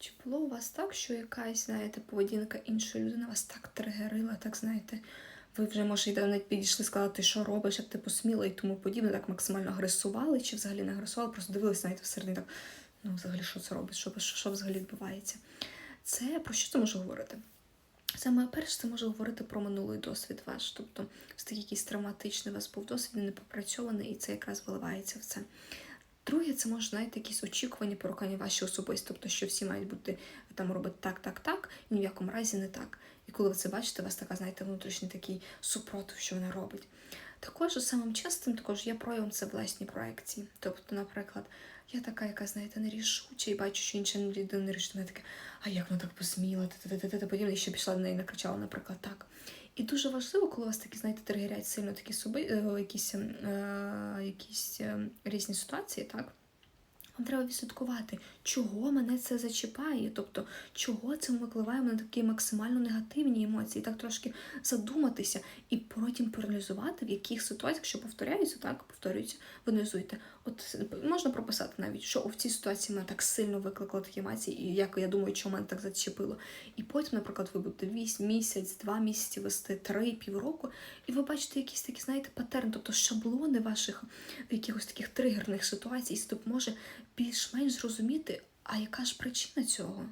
Чи було у вас так, що якась, знаєте, поведінка іншої людини вас так тригерила, так знаєте, ви вже, може, навіть підійшли сказати, що робиш, як ти посміла і тому подібне, так максимально агресували, чи взагалі не агресували, просто дивилися, знаєте, всередині так, ну, взагалі, що це робить, що, що, що взагалі відбувається. Це про що це може говорити? Саме перше, це може говорити про минулий досвід ваш, тобто такий якийсь травматичний у вас був досвід, не попрацьований, і це якраз виливається в це. Друге, це може, знаєте, якісь очікування, порукання ваші особисті, тобто, що всі мають бути там робити так, так, так, і ні в якому разі не так. І коли ви це бачите, у вас така, знаєте, внутрішній такий супротив, що вона робить. Також самим частим також є проявом це власні проекції. Тобто, наприклад, я така, яка, знаєте, нерішуча, і бачу, що інша людина нерішуча, вона така, а як вона так посміла, та подібне, і ще пішла до неї накричала, наприклад, так. І дуже важливо, коли вас такі, знаєте, тригерять сильно такі суби, е, якісь, е, якісь е, різні ситуації, так? Треба відслідкувати, чого мене це зачіпає, тобто чого це викликає мене такі максимально негативні емоції, так трошки задуматися і потім проаналізувати, в яких ситуаціях, що повторяються, так повторюються, ви аналізуєте. От можна прописати навіть, що в цій ситуації мене так сильно викликало такі емоції, і як я думаю, що мене так зачепило. І потім, наприклад, ви будете вісь, місяць, два місяці вести, три, півроку, і ви бачите якісь такі, знаєте, патерни, тобто шаблони ваших якихось таких тригерних ситуацій, і це допоможе більш-менш зрозуміти, а яка ж причина цього?